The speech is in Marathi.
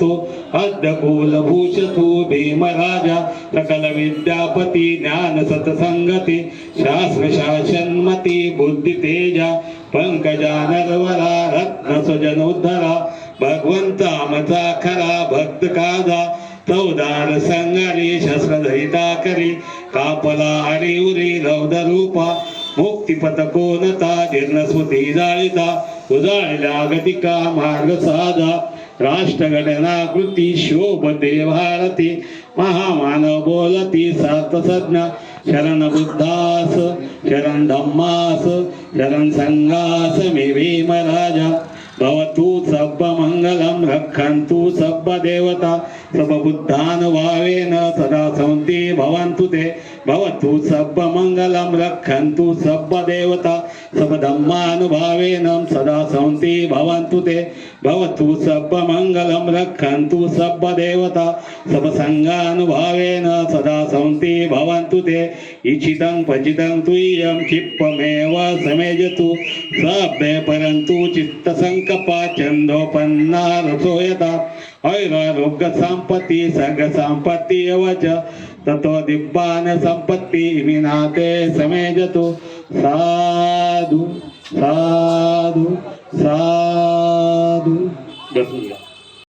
तु अद्य भीमराजा सकल विद्यापती ज्ञान सतसंगती शास्त्र शासनमती बुद्धी पंकजा नरवरा रत्न सुजनोद्धरा भगवंत आमचा खरा भक्त काजा चौदार संगारी शस्त्रधरिता करी कापला आणि उरी रौद रूपा मुक्तिपथ कोणता जीर्ण स्मृती जाळिता उजाळल्या गतिका मार्ग साधा राष्ट्रघटनाकृती शोभते भारती महामानव बोलती सार्थ शरण बुद्धास शरण धम्मास शरण संघास मे भीमराजा भवतु सब्ब मंगलम रक्षन्तु सब्ब देवता सब सदा सन्ति भवन्तु ते। भवतु सब्ब मंगलम रक्षन्तु सब्ब देवता सब धम्मानुभावेन सदा सन्ति भवन्तु ते भवतु सब्ब मंगलम रक्षन्तु सब्ब देवता सब संघानुभावेन सदा सन्ति भवन्तु ते इच्छितं पचितं तुय्यं क्षिप्पमेव समेजतु सभ्ये परन्तु चित्तसङ्कपा चन्दोपन्ना रसोयता ऐरारोग्य संपत्ति संग संपत्ति वच ततो दिब्बान संपत्ति विनाते समेजतु। साधु साधु साधु।